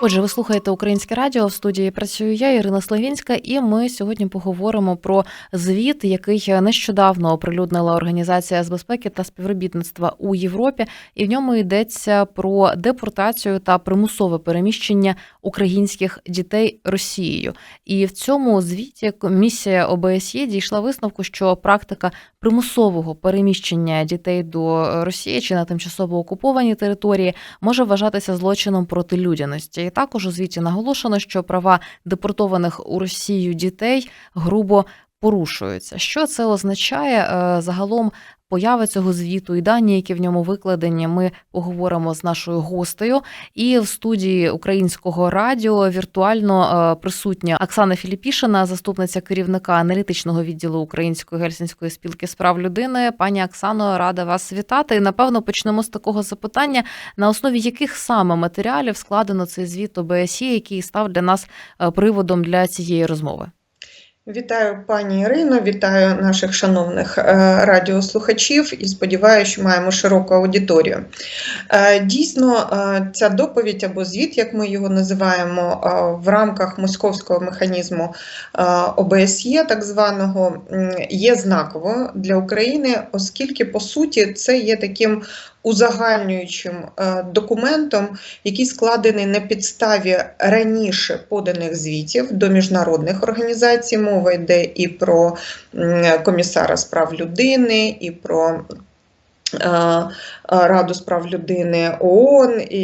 Отже, ви слухаєте українське радіо. В студії працюю я, Ірина Славінська, і ми сьогодні поговоримо про звіт, який нещодавно оприлюднила Організація з безпеки та співробітництва у Європі, і в ньому йдеться про депортацію та примусове переміщення українських дітей Росією. І в цьому звіті місія ОБСЄ дійшла висновку, що практика примусового переміщення дітей до Росії чи на тимчасово окупованій території може вважатися злочином проти людяності. Також у звіті наголошено, що права депортованих у Росію дітей грубо порушуються. Що це означає Е, загалом? Поява цього звіту і дані, які в ньому викладені, ми поговоримо з нашою гостею. І в студії українського радіо віртуально е, присутня Оксана Філіпішина, заступниця керівника аналітичного відділу Української гельсінської спілки з прав людини. Пані Оксано, рада вас вітати. І напевно почнемо з такого запитання: на основі яких саме матеріалів складено цей звіт ОБСЄ, який став для нас е, приводом для цієї розмови. Вітаю пані Ірино, вітаю наших шановних е, радіослухачів і сподіваюся, що маємо широку аудиторію. Е, Дійсно, е, ця доповідь або звіт, як ми його називаємо, в рамках московського механізму ОБСЄ, так званого, є знаковою для України, оскільки по суті це є таким узагальнюючим е, документом, який складений на підставі раніше поданих звітів до міжнародних організацій. Мова йде і про комісара з прав людини, і про е, Раду справ людини ООН і,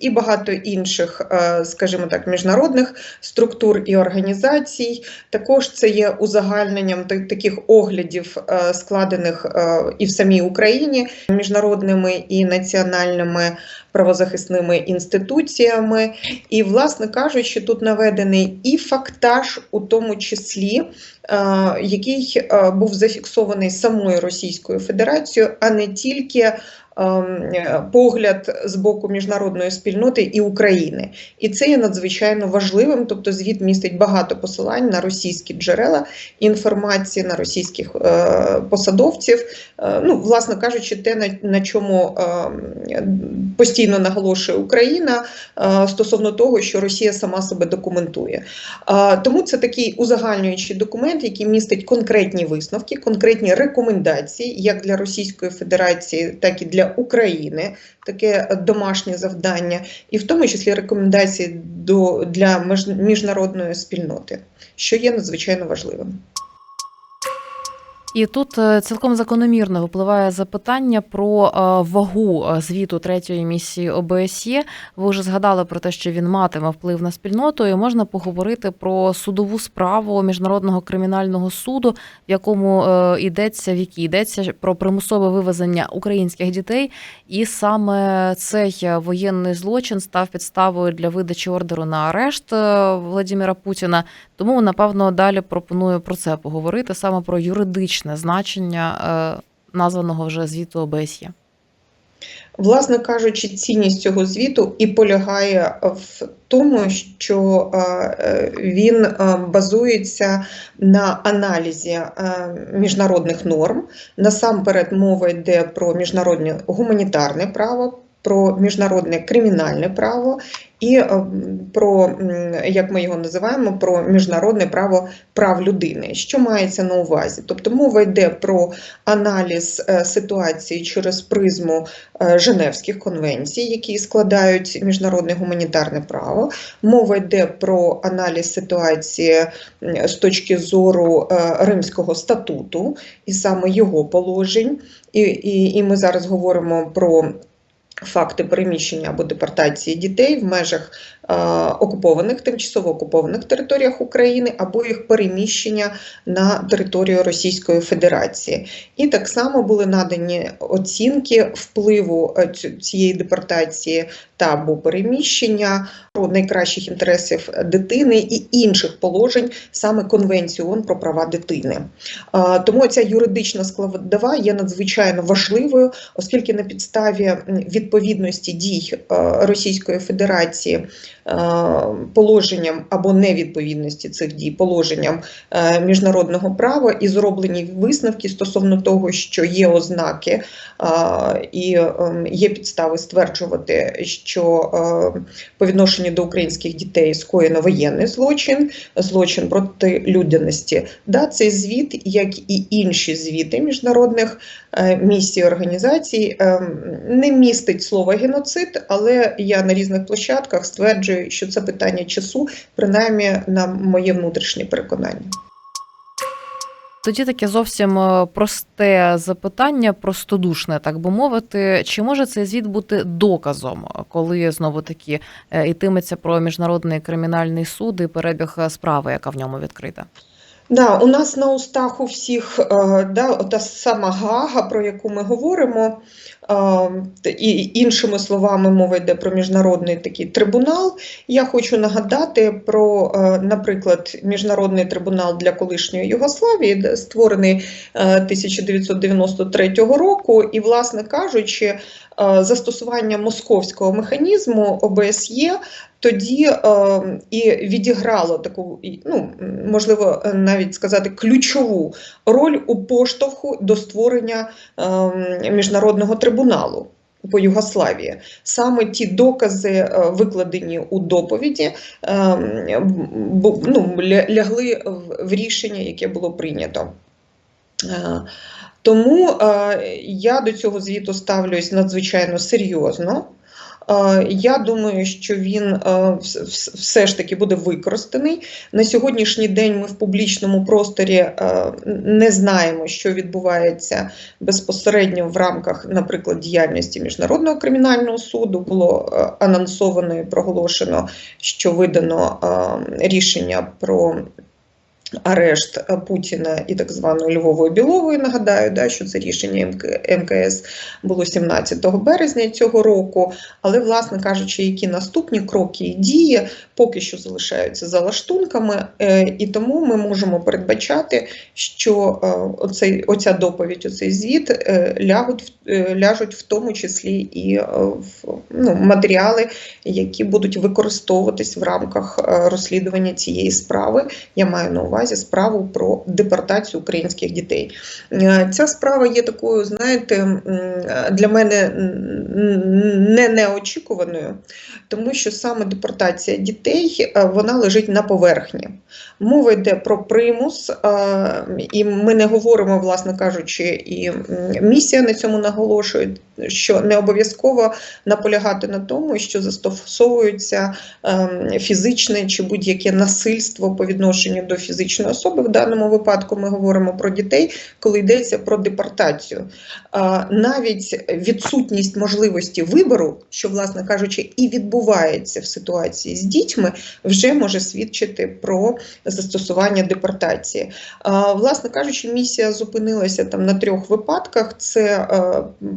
і, багато інших, е, скажімо так, міжнародних структур і організацій. Також це є узагальненням та- таких оглядів, е, складених е, і в самій Україні міжнародними і національними правозахисними інституціями. І, власне кажучи, тут наведений і фактаж, у тому числі, е, який е, був зафіксований самою Російською Федерацією, а не тільки ем, погляд з боку міжнародної спільноти і України. І це є надзвичайно важливим. Тобто, звіт містить багато посилань на російські джерела інформації, на російських е, посадовців. Е, ну, власне кажучи, те, на, чому е, постійно наголошує Україна е, стосовно того, що Росія сама себе документує. Е, тому це такий узагальнюючий документ, який містить конкретні висновки, конкретні рекомендації, як для Російської Федерації, так і для України. Таке домашнє завдання, і в тому числі рекомендації до для міжнародної спільноти, що є надзвичайно важливим. І тут е, цілком закономірно випливає запитання про е, вагу е, звіту третьої місії ОБСЄ. Ви вже згадали про те, що він матиме вплив на спільноту, і можна поговорити про судову справу міжнародного кримінального суду, в якому йдеться в якій йдеться про примусове вивезення українських дітей, і саме цей воєнний злочин став підставою для видачі ордеру на арешт Владимира Путіна. Тому, напевно, далі пропоную про це поговорити саме про юридичне значення е, названого вже звіту ОБСЄ. Власне кажучи, цінність цього звіту і полягає в тому, що е, е, він базується на аналізі міжнародних норм. Насамперед мова йде про міжнародне гуманітарне право, про міжнародне кримінальне право і е, про, як ми його називаємо, про міжнародне право прав людини. Що мається на увазі? Тобто мова йде про аналіз е, ситуації через призму е, Женевських конвенцій, які складають міжнародне гуманітарне право. Мова йде про аналіз ситуації з точки зору Римського статуту і саме його положень. І, і, і ми зараз говоримо про факти переміщення або депортації дітей в межах е, окупованих, тимчасово окупованих територіях України або їх переміщення на територію Російської Федерації. І так само були надані оцінки впливу е, цієї депортації та або переміщення про найкращих інтересів дитини і інших положень саме Конвенції ООН про права дитини. А, Тому ця юридична складова є надзвичайно важливою, оскільки на підставі м, відповідності дій е, Російської Федерації положенням або невідповідності цих дій положенням е, міжнародного права і зроблені висновки стосовно того, що є ознаки е, і ем, є підстави стверджувати, що е, по відношенню до українських дітей скоєно воєнний злочин, злочин проти людяності. Да, цей звіт, як і інші звіти міжнародних е, місій організацій, е, не містить слова геноцид, але я на різних площадках стверджую, що це питання часу, принаймні на моє внутрішнє переконання. Тоді таке зовсім е, просте запитання, простодушне, так би мовити. Чи може цей звіт бути доказом, коли знову таки е, йтиметься про міжнародний кримінальний суд і перебіг е, справи, яка в ньому відкрита? Да, у нас на устах у всіх е, да, та сама Гага, про яку ми говоримо, е, і іншими словами, мова йде про міжнародний такий трибунал. Я хочу нагадати про, е, наприклад, міжнародний трибунал для колишньої Югославії, створений е, 1993 року, і, власне кажучи, застосування московського механізму ОБСЄ тоді е, і відіграло таку, ну можливо, навіть сказати ключову роль у поштовху до створення е, міжнародного трибуналу. По Югославії саме ті докази, е, викладені у доповіді, е, ну, лягли в- рішення, яке було прийнято. Е, Тому е, я до цього звіту ставлюсь надзвичайно серйозно. Е, Я думаю, що він е, вс- вс- все ж таки буде використаний. На сьогоднішній день ми в публічному просторі е, не знаємо, що відбувається безпосередньо в рамках, наприклад, діяльності Міжнародного кримінального суду. Було анонсовано і проголошено, що видано рішення про. Арешт Путіна і так званої Львової Білової. Нагадаю, да, що це рішення МК- МКС було 17 березня цього року. Але, власне кажучи, які наступні кроки і дії поки що залишаються за лаштунками, е, і тому ми можемо передбачати, що е, оцей, оця доповідь, оцей звіт е, лягуть, в- ляжуть в тому числі і в ну, матеріали, які будуть використовуватись в рамках розслідування цієї справи. Я маю на увазі справу про депортацію українських дітей. Е, Ця справа є такою, знаєте, для мене не неочікуваною, тому що саме депортація дітей е, вона лежить на поверхні. Мова йде про примус, е, і ми не говоримо, власне кажучи, і місія на цьому наголошує, що не обов'язково наполягати на тому, що застосовується ем, фізичне чи будь-яке насильство по відношенню до фізичної особи. В даному випадку ми говоримо про дітей, коли йдеться про депортацію. Навіть відсутність можливості вибору, що, власне кажучи, і відбувається в ситуації з дітьми, вже може свідчити про застосування депортації. Власне кажучи, місія зупинилася там на трьох випадках: це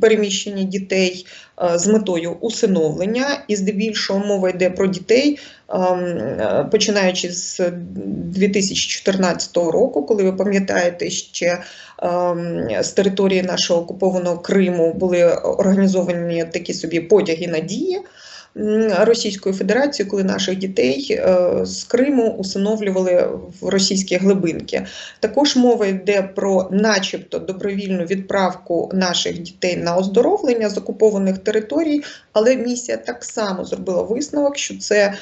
переміщення дітей з метою усиновлення, і здебільшого мова йде про дітей, ем, е, починаючи з 2014 року, коли ви пам'ятаєте, ще ем, з території нашого окупованого Криму були організовані такі собі потяги надії. Російською Федерацією, коли наших дітей е, з Криму усиновлювали в російські глибинки. Також мова йде про, начебто, добровільну відправку наших дітей на оздоровлення з окупованих територій, але місія так само зробила висновок, що це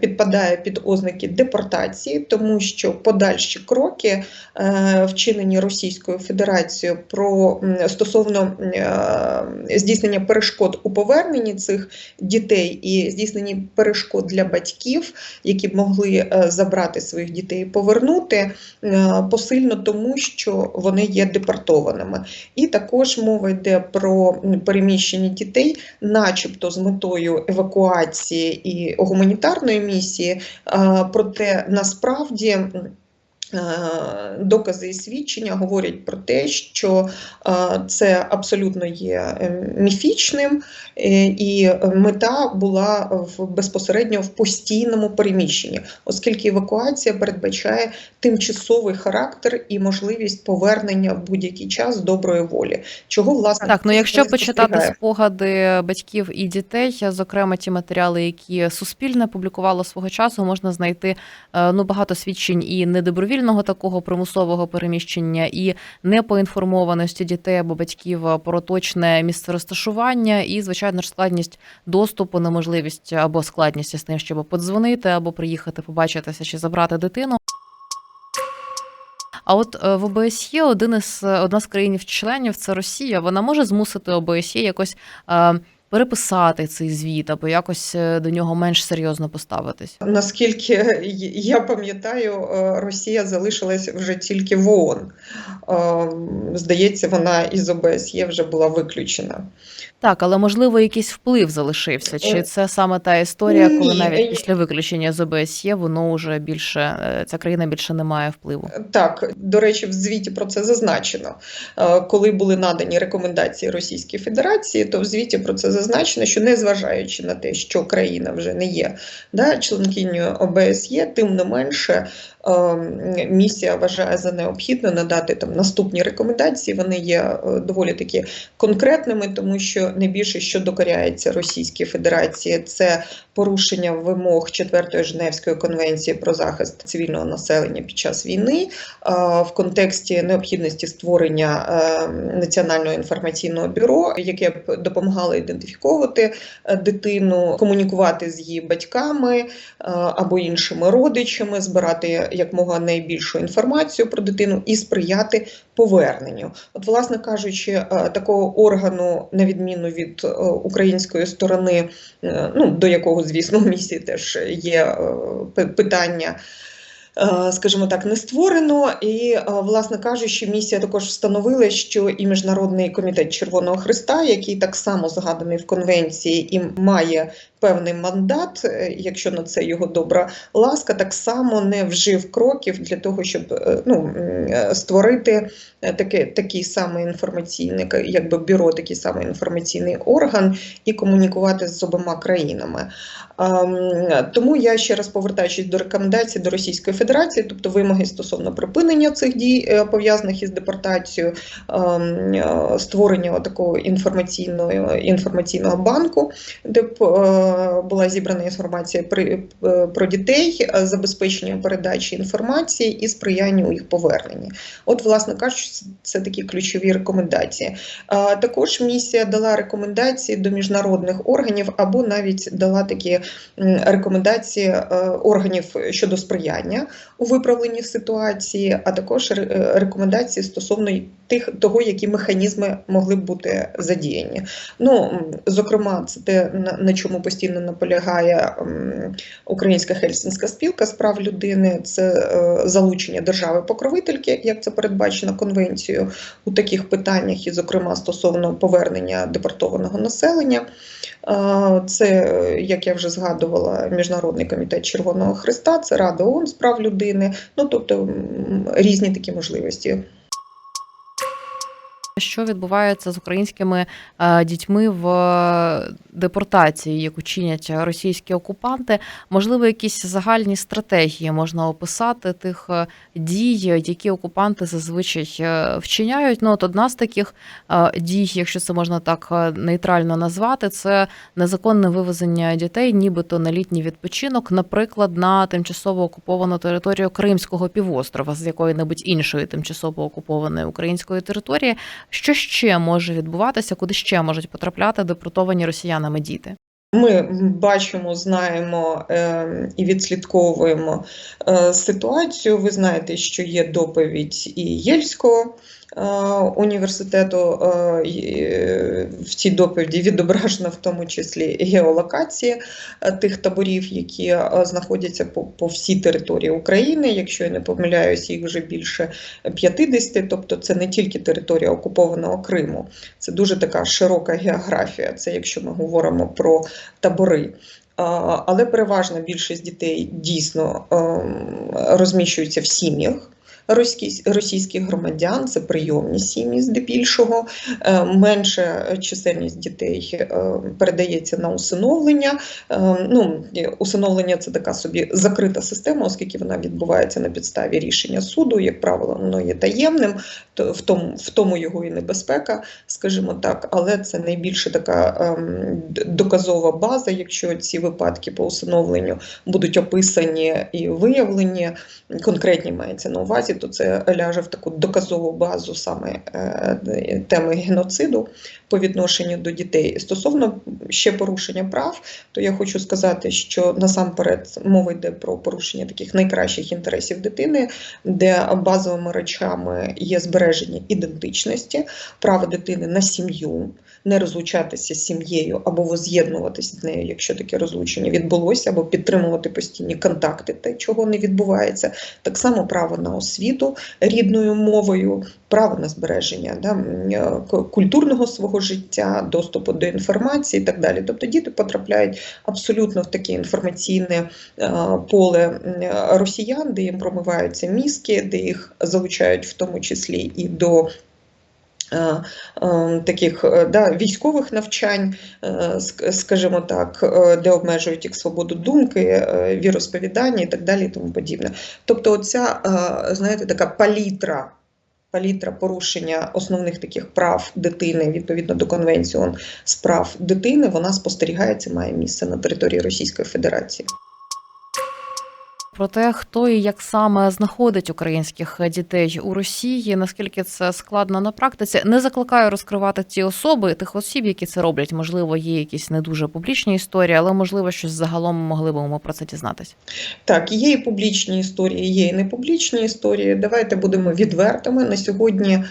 підпадає під ознаки депортації, тому що подальші кроки, е, вчинені Російською Федерацією про стосовно е, здійснення перешкод у поверненні цих дітей і здійсненні перешкод для батьків, які б могли е, забрати своїх дітей і повернути, е, посильно тому, що вони є депортованими. І також мова йде про переміщення дітей, начебто з метою евакуації і гуманітарної місії, е, проте насправді. Е, докази і свідчення говорять про те, що е, це абсолютно є е, міфічним, і мета була в безпосередньо в постійному переміщенні, оскільки евакуація передбачає тимчасовий характер і можливість повернення в будь-який час доброї волі. Чого власне Так, ну якщо почитати спогади батьків і дітей, зокрема ті матеріали, які Суспільне публікувало свого часу, можна знайти ну багато свідчень і недобровільного такого примусового переміщення, і непоінформованості дітей або батьків про точне місце розташування, і звичайно ж складність доступу, неможливість або складність з тим, щоб подзвонити, або приїхати, побачитися чи забрати дитину. А от е, в ОБСЄ один із одна з країн-членів це Росія. Вона може змусити ОБСЄ якось е, переписати цей звіт або якось е, до нього менш серйозно поставитись. Наскільки я пам'ятаю, е, Росія залишилась вже тільки в ООН. Е, Здається, вона із ОБСЄ вже була виключена. Так, але можливо якийсь вплив залишився. Чи це саме та історія, коли ні, навіть після виключення з ОБСЄ воно вже більше ця країна більше не має впливу? Так, до речі, в звіті про це зазначено. Коли були надані рекомендації Російській Федерації, то в звіті про це зазначено, що незважаючи на те, що країна вже не є да, членкиною ОБСЄ, тим не менше місія вважає за необхідне надати там наступні рекомендації. Вони є е, доволі такі конкретними, тому що найбільше, що докоряється Російській Федерації, це порушення вимог 4 Женевської конвенції про захист цивільного населення під час війни в контексті необхідності створення е, національного інформаційного бюро, яке б допомагало ідентифіковувати е, дитину, комунікувати з її батьками е, або іншими родичами, збирати якмога найбільшу інформацію про дитину і сприяти поверненню. От, власне кажучи, е, такого органу, на відміну від е, української сторони, е, ну до якого, звісно, в місії теж є питання. Е, Скажімо так, не створено, і е, власне кажучи, місія також встановила, що і міжнародний комітет Червоного Христа, який так само згаданий в конвенції, і має певний мандат, е, якщо на це його добра ласка, так само не вжив кроків для того, щоб ну, створити таке, такий самий інформаційний, якби бюро, такий самий інформаційний орган і комунікувати з обома країнами. Ем, Тому я ще раз повертаючись до рекомендацій до Російської Федерації, тобто вимоги стосовно припинення цих дій е, пов'язаних із депортацією, ем, е, створення такого інформаційного інформаційного банку, де е, була зібрана інформація про дітей, забезпечення передачі інформації і сприяння у їх поверненні. От, власне кажучи, це- такі ключові рекомендації. Також місія дала рекомендації до міжнародних органів або навіть дала такі рекомендації е, органів щодо сприяння у виправленні ситуації, а також е, рекомендації стосовно тих того, які механізми могли б бути задіяні. Ну, зокрема, це те, на, чому постійно наполягає Українська Хельсінська спілка з прав людини, це е, залучення держави-покровительки, як це передбачено конвенцією у таких питаннях, і, зокрема, стосовно повернення депортованого населення. Це, як я вже згадувала, Міжнародний комітет Червоного Христа, це Рада ООН з прав людини, ну тобто різні такі можливості. Що відбувається з українськими е, дітьми в е, депортації, яку чинять російські окупанти? Можливо, якісь загальні стратегії можна описати тих е, дій, які окупанти зазвичай вчиняють. Ну, от одна з таких дій, якщо це можна так нейтрально назвати, це незаконне вивезення дітей, нібито на літній відпочинок, наприклад, на тимчасово окуповану територію Кримського півострова з якої-небудь іншої тимчасово окупованої української території. Що ще може відбуватися, куди ще можуть потрапляти депортовані росіянами діти? Ми бачимо, знаємо е, і відслідковуємо е, ситуацію. Ви знаєте, що є доповідь і Єльського університету. Е, і, е, в цій доповіді відображена в тому числі геолокація е, тих таборів, які знаходяться по, по всій території України. Якщо я не помиляюсь, їх вже більше 50, тобто це не тільки територія окупованого Криму, це дуже така широка географія. Це якщо ми говоримо про табори. Але переважна більшість дітей дійсно ем, розміщуються в сім'ях. Російсь- російських громадян, це прийомні сім'ї здебільшого. Е, Менша чисельність дітей е, передається на усиновлення. Е, Ну, усиновлення це така собі закрита система, оскільки вона відбувається на підставі рішення суду. Як правило, воно є таємним, в тому, в тому його і небезпека, скажімо так, але це найбільше така ем, доказова база, якщо ці випадки по усиновленню будуть описані і виявлені, конкретні мається на увазі, то це ляже в таку доказову базу саме е, теми геноциду по відношенню до дітей. Стосовно ще порушення прав, то я хочу сказати, що насамперед мова йде про порушення таких найкращих інтересів дитини, де базовими речами є збереження ідентичності, право дитини на сім'ю, не розлучатися з сім'єю або воз'єднуватися з нею, якщо таке розлучення відбулося, або підтримувати постійні контакти, те, чого не відбувається. Так само право на освіту рідною мовою, право на збереження да, е, культурного свого життя, доступу до інформації і так далі. Тобто діти потрапляють абсолютно в таке інформаційне е, поле росіян, де їм промиваються мізки, де їх залучають в тому числі і до. е, е, Таких да, військових навчань, скажімо так, де обмежують їх свободу думки, віросповідання і так далі, і тому подібне. Тобто, оця, знаєте, така палітра, палітра порушення основних таких прав дитини відповідно до конвенції з прав дитини, вона спостерігається, має місце на території Російської Федерації. Про те, хто і як саме знаходить українських дітей у Росії, наскільки це складно на практиці, не закликаю розкривати ті особи, тих осіб, які це роблять. Можливо, є якісь не дуже публічні історії, але можливо, щось загалом могли б ми про це дізнатися. Так, є і публічні історії, є і непублічні історії. Давайте будемо відвертими. На сьогодні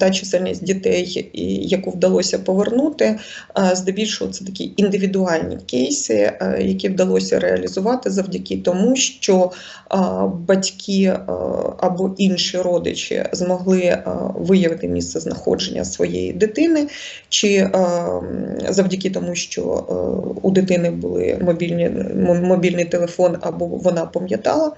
та чисельність дітей, яку вдалося повернути, здебільшого це такі індивідуальні кейси, які вдалося реалізувати завдяки тому, що батьки або інші родичі змогли виявити місце знаходження своєї дитини, чи завдяки тому, що у дитини були мобільні мобільний телефон, або вона пам'ятала.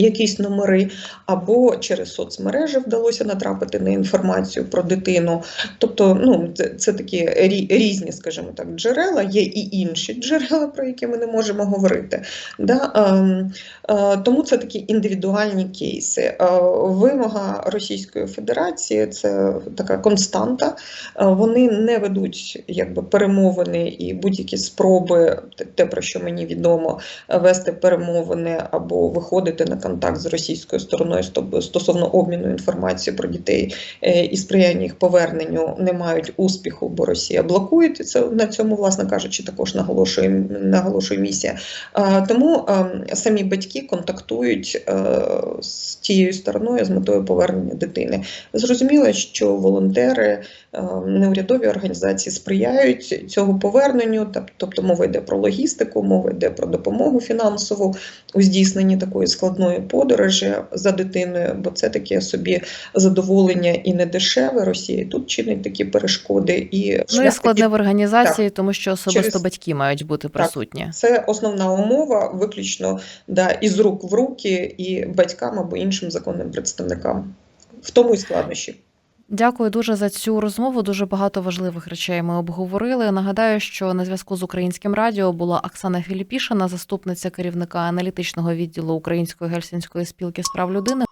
Якісь номери, або через соцмережі вдалося натрапити на інформацію про дитину. Тобто, ну це, це такі різні, скажімо так, джерела. Є і інші джерела, про які ми не можемо говорити. Да? Ем, е, тому це такі індивідуальні кейси. Е, вимога Російської Федерації це така константа. Е, Вони не ведуть якби перемовини і будь-які спроби, те- те про що мені відомо, вести перемовини або виходити на контакт з російською стороною стосовно обміну інформацією про дітей е, і сприяння їх поверненню не мають успіху, бо Росія блокує це на цьому, власне кажучи, також наголошує наголошує місія. Тому самі батьки контактують е, з тією стороною з метою повернення дитини. Зрозуміло, що волонтери, неурядові організації сприяють цього поверненню, тобто мова йде про логістику, мова йде про допомогу фінансову у здійсненні такої складної подорожі за дитиною, бо це таке собі задоволення і не дешеве. Росія тут чинить такі перешкоди і Ну і складне в організації, тому що особисто Через- батьки мають бути присутні. це основна умова, виключно да, із рук в руки і батькам або іншим законним представникам. В тому і складнощі. Дякую дуже за цю розмову. Дуже багато важливих речей ми обговорили. Нагадаю, що на зв'язку з українським радіо була Оксана Філіпішина, заступниця керівника аналітичного відділу Української гельсінської спілки з прав людини.